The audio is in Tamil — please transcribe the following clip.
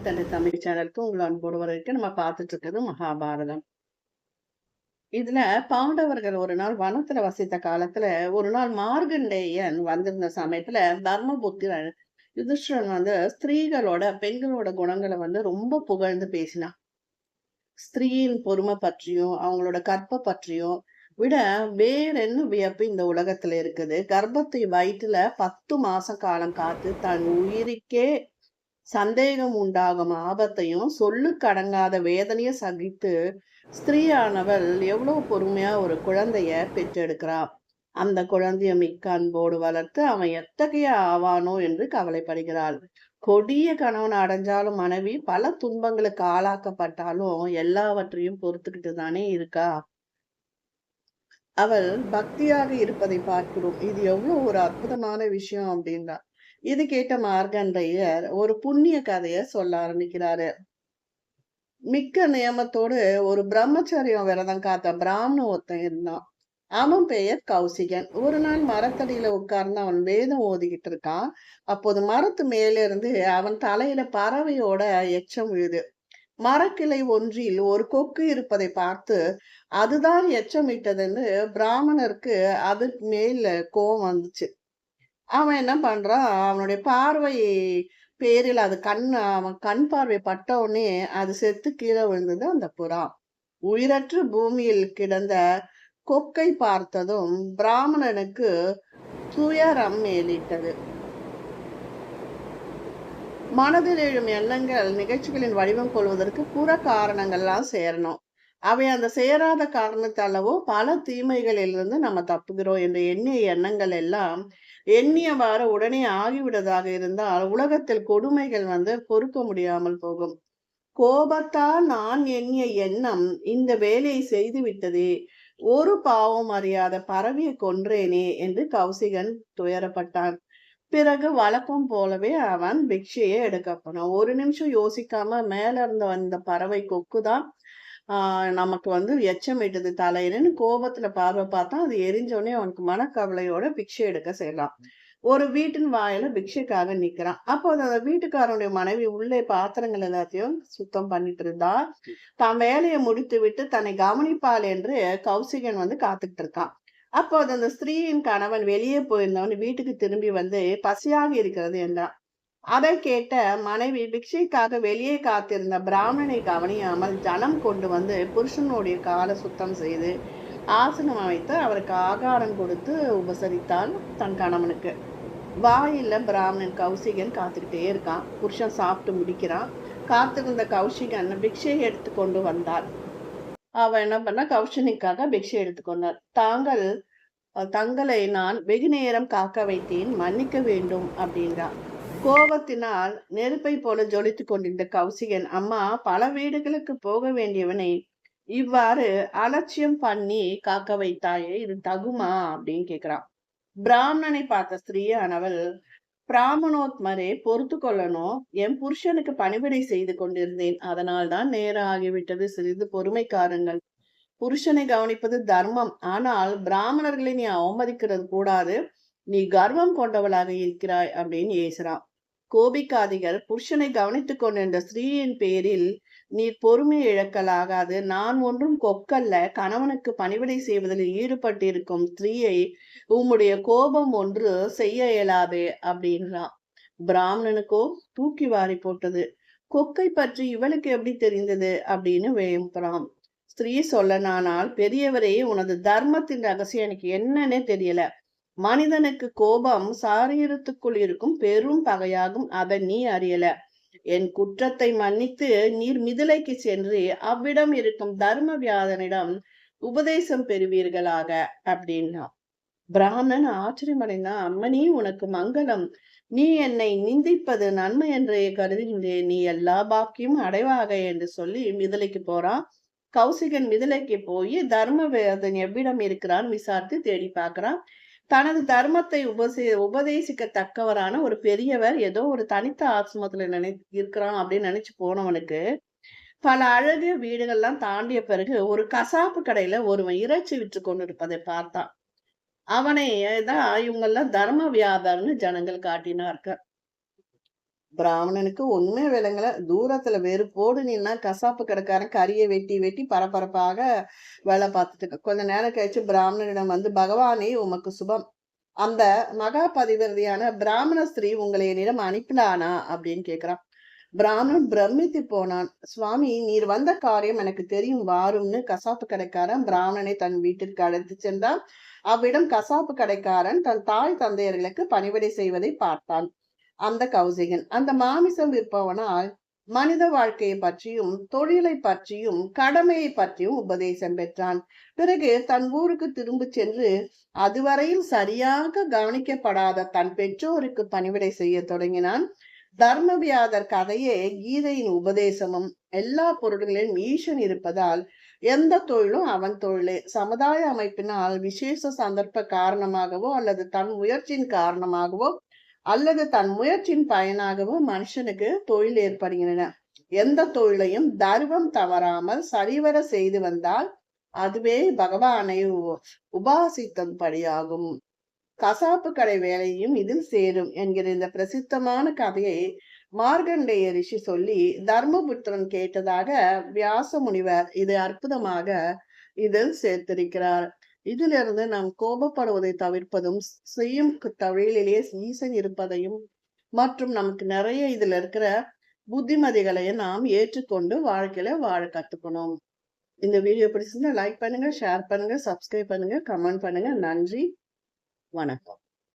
தன்னை தமிழ் சேனலுக்கு உங்களை அன்போடு வரைக்கும் நம்ம பார்த்துட்டு இருக்கிறது மகாபாரதம். இதுல பாண்டவர்கள் ஒரு நாள் வனத்துல வசித்த காலத்துல ஒரு நாள் மார்கண்டேயன் வந்திருந்த சமயத்துல தர்மபுத்திரன் யுதிஷ்டன் வந்து ஸ்திரீகளோட பெண்களோட குணங்களை வந்து ரொம்ப புகழ்ந்து பேசினான். ஸ்திரீயின் பொறுமை பற்றியும் அவங்களோட கற்ப பற்றியும் விட வேற என்ன வியப்பு இந்த உலகத்துல இருக்குது? கர்ப்பத்தை வயிற்றுல பத்து மாச காலம் காத்து தன் உயிருக்கே சந்தேகம் உண்டாகும் ஆபத்தையும் சொல்லுக்கு கடங்காத வேதனைய சகித்து ஸ்திரீயானவள் எவ்வளவு பொறுமையா ஒரு குழந்தைய பெற்றெடுக்கிறா? அந்த குழந்தைய மிக்க அன்போடு வளர்த்து அவன் எத்தகைய ஆவானோ என்று கவலைப்படுகிறாள். கொடிய கணவன் அடைஞ்சாலும் மனைவி பல துன்பங்களுக்கு ஆளாக்கப்பட்டாலும் எல்லாவற்றையும் பொறுத்துக்கிட்டு தானே இருக்கா? அவள் பக்தியாக இருப்பதை பார்க்கிறோம். இது எவ்வளவு ஒரு அற்புதமான விஷயம் அப்படின்றா இது கேட்ட மார்கண்டையர் ஒரு புண்ணிய கதைய சொல்ல ஆரம்பிக்கிறாரு. மிக்க நியமத்தோடு ஒரு பிரம்மச்சரியம் விரதம் காத்த பிராமண ஒருத்தன் இருந்தான். அவன் பெயர் கௌசிகன். ஒரு நாள் மரத்தடியில உட்கார்ந்து அவன் வேதம் ஓதிக்கிட்டு இருக்கான். அப்போது மரத்து மேல இருந்து அவன் தலையில பறவையோட எச்சம் விழுது மரக்கிளை ஒன்றில் ஒரு கொக்கு இருப்பதை பார்த்து அதுதான் எச்சமிட்டதுன்னு பிராமணருக்கு அது மேல கோவம் வந்துச்சு. அவன் என்ன பண்ணுறான் அவனுடைய பார்வை பேரில் அது கண் அவன் கண் பார்வை பட்ட உடனே அது செத்து கீழே விழுந்தது அந்த புறா. உயிரற்ற பூமியில் கிடந்த கொக்கை பார்த்ததும் பிராமணனுக்கு துயரம் மேலிட்டது. மனதில் எழும் எண்ணங்கள் நிகழ்ச்சிகளின் வடிவம் கொள்வதற்கு புற காரணங்கள்லாம் சேரணும். அவை அந்த சேராத காரணத்தாலவோ பல தீமைகளிலிருந்து நம்ம தப்புகிறோம் என்று எண்ணிய எண்ணங்கள் எல்லாம் எண்ணியவாறு உடனே ஆகிவிடுவதாக இருந்தால் உலகத்தில் கொடுமைகள் வந்து பொறுக்க முடியாமல் போகும். கோபத்தால் நான் எண்ணிய எண்ணம் இந்த வேலையை செய்து விட்டதே. ஒரு பாவம் அறியாத பறவையை கொன்றேனே என்று கௌசிகன் துயரப்பட்டான். பிறகு வழக்கம் போலவே அவன் பிக்ஷையை எடுக்க போனான். ஒரு நிமிஷம் யோசிக்காம மேல இருந்து வந்த பறவை கொக்குதான் தான் நமக்கு வந்து எச்சமிட்டது தலையிலன்னு கோபத்துல பார்வை பார்த்தா அது எரிஞ்சோடனே அவனுக்கு மனக்கவலையோட பிக்ஷை எடுக்க செய்யலாம். ஒரு வீட்டின் வாயில பிக்ஷைக்காக நிக்கிறான். அப்போ அந்த வீட்டுக்காரனுடைய மனைவி உள்ளே பாத்திரங்கள் எல்லாத்தையும் சுத்தம் பண்ணிட்டு இருந்தா. தான் வேலையை முடித்து விட்டு தன்னை கவனிப்பாள் என்று கௌசிகன் வந்து காத்துக்கிட்டு இருக்கான். அப்போது அந்த ஸ்திரீயின் கணவன் வெளியே போயிருந்தவன் வீட்டுக்கு திரும்பி வந்து பசியாக இருக்கிறது என்றான். அதை கேட்ட மனைவி பிக்ஷைக்காக வெளியே காத்திருந்த பிராமணனை கவனியாமல் ஜனம் கொண்டு வந்து புருஷனுடைய காலை சுத்தம் செய்து ஆசனம் அமைத்து அவருக்கு ஆகாரம் கொடுத்து உபசரித்தாள் தன் கணவனுக்கு. வாயில் பிராமணன் கௌசிகன் காத்துக்கிட்டே இருக்கான். புருஷன் சாப்பிட்டு முடிக்கிறான். காத்திருந்த கௌஷிகன் பிக்ஷை எடுத்து கொண்டு வந்தார் அவன் என்ன பண்ண கௌஷனிக்காக பிக்ஷை எடுத்துக்கொண்டார் தாங்கள் தங்களை நான் வெகு நேரம் காக்க வைத்தேன். மன்னிக்க வேண்டும் அப்படின்றான் கோபத்தினால் நெருப்பை போல ஜொலித்து கொண்டிருந்த கௌசிகன் அம்மா பல வீடுகளுக்கு போக வேண்டியவனை இவ்வாறு அலட்சியம் பண்ணி காக்க வைத்தாயே இது தகுமா? அப்படின்னு கேக்குறான். பிராமணனை பார்த்த ஸ்திரீயானவள் பிராமணோத்மரே பொறுத்து கொள்ளணும். என் புருஷனுக்கு பணிவிடை செய்து கொண்டிருந்தேன். அதனால் தான் நேரம் ஆகிவிட்டது. சிறிது பொறுமைக்காரங்கள். புருஷனை கவனிப்பது தர்மம். ஆனால் பிராமணர்களை நீ அவமதிக்கிறது கூடாது. நீ கர்வம் கொண்டவளாக இருக்கிறாய் அப்படின்னு ஏசுறான். கோபிக்காதீர்கள் புருஷனை கவனித்துக் கொண்டிருந்த ஸ்திரீயின் பேரில் நீர் பொறுமை இழக்கலாகாது. நான் ஒன்றும் கொக்கல்ல கணவனுக்கு பணிவிடை செய்வதில் ஈடுபட்டிருக்கும் ஸ்திரீயை உம்முடைய கோபம் ஒன்று செய்ய இயலாது அப்படின்றான் பிராமணனுக்கோ தூக்கி வாரி போட்டது. கொக்கை பற்றி இவளுக்கு எப்படி தெரிந்தது அப்படின்னு வேம்புறான் ஸ்திரீ சொல்லனானால் பெரியவரே உனது தர்மத்தின் ரகசியம் எனக்கு என்னன்னே தெரியல. மனிதனுக்கு கோபம் சாரீரத்துக்குள் இருக்கும் பெரும் பகையாகும் அதை நீ அறியல. என் குற்றத்தை மன்னித்து நீர் மிதிலைக்கு சென்று அவ்விடம் இருக்கும் தர்ம வியாதனிடம் உபதேசம் பெறுவீர்களாக அப்படின்னா. பிராமணன் ஆச்சரியமடைந்தான். அம்மனி உனக்கு மங்களம். நீ என்னை நிந்திப்பது நன்மை என்றே கருதுகின்றேன். நீ எல்லா பாக்கியும் அடைவாக என்று சொல்லி மிதிலைக்கு போறான். கௌசிகன் மிதிலைக்கு போய் தர்ம வேதன் எவ்விடம் இருக்கிறான்? விசாரித்து தேடி பார்க்கிறான். தனது தர்மத்தை உபசே உபதேசிக்கத்தக்கவரான ஒரு பெரியவர் ஏதோ ஒரு தனித்த ஆசிரமத்துல நினை இருக்கிறான் அப்படின்னு நினைச்சு போனவனுக்கு பல அழகு வீடுகள்லாம் தாண்டிய பிறகு ஒரு கசாப்பு கடையில ஒருவன் இறைச்சி விற்று கொண்டு இருப்பதை பார்த்தான். அவனை தான் இவங்கெல்லாம் தர்ம வியாபாரம்னு ஜனங்கள் காட்டினார்கள். பிராமணனுக்கு ஒண்ணுமே விளங்கல. தூரத்துல வெறுப்போடு நின்னா கசாப்பு கடைக்காரன் கறியை வெட்டி, வெட்டி பரபரப்பாக வேலை பார்த்துட்டு கொஞ்ச நேரம் கழிச்சு பிராமணனிடம் வந்து, "பகவானே உமக்கு சுபம். அந்த மகா பதிவிரதியான பிராமண ஸ்திரீ உங்களை என்னிடம் அனுப்பினானா?" அப்படின்னு கேட்குறான் பிராமணன் பிரமித்து போனான். "சுவாமி, நீர் வந்த காரியம் எனக்கு தெரியும் வாரும்னு" கசாப்பு கடைக்காரன் பிராமணனை தன் வீட்டிற்கு அழைத்து சென்றான். அவ்விடம் கசாப்பு கடைக்காரன் தன் தாய் தந்தையர்களுக்கு பணிவிடை செய்வதை பார்த்தான். அந்த கௌசிகன். அந்த மாமிசம் விற்பவனால் மனித வாழ்க்கையை பற்றியும் தொழிலை பற்றியும் கடமையை பற்றியும் உபதேசம் பெற்றான். பிறகு தன் ஊருக்கு திரும்பிச் சென்று அதுவரையில் சரியாக கவனிக்கப்படாத தன் பெற்றோருக்கு பணிவிடை செய்ய தொடங்கினான். தர்மவியாதர் கதையே கீதையின் உபதேசமும் எல்லா பொருள்களிலும் ஈசன் இருப்பதால் எந்த தொழிலும் அவன் தொழிலே. சமுதாய அமைப்பினால் விசேஷ சந்தர்ப்ப காரணமாகவோ அல்லது தன் முயற்சியின் காரணமாகவோ அல்லது தன் முயற்சியின் பயனாகவும் மனுஷனுக்கு தொழில் ஏற்படுகின்றன. எந்த தொழிலையும் தர்மம் தவறாமல் சரிவர செய்து வந்தால் அதுவே பகவானை உபாசித்தபடியாகும். கசாப்பு கடை வேலையும் இதில் சேரும் என்கிற இந்த பிரசித்தமான கதையை மார்கண்டேய ரிஷி சொல்லி தர்மபுத்திரன் கேட்டதாக வியாச முனிவர் இதை அற்புதமாக இதில் சேர்த்திருக்கிறார். இதிலிருந்து நாம் கோபப்படுவதை தவிர்ப்பதும் செய்யும் தொழிலிலே ஈசன் இருப்பதையும் மற்றும் நமக்கு நிறைய இதுல இருக்கிற புத்திமதிகளையும் நாம் ஏற்றுக்கொண்டு வாழ்க்கையில வாழ கத்துக்கணும். இந்த வீடியோ பிடிச்சிருந்தா லைக் பண்ணுங்க ஷேர் பண்ணுங்க சப்ஸ்கிரைப் பண்ணுங்க கமெண்ட் பண்ணுங்க. நன்றி வணக்கம்.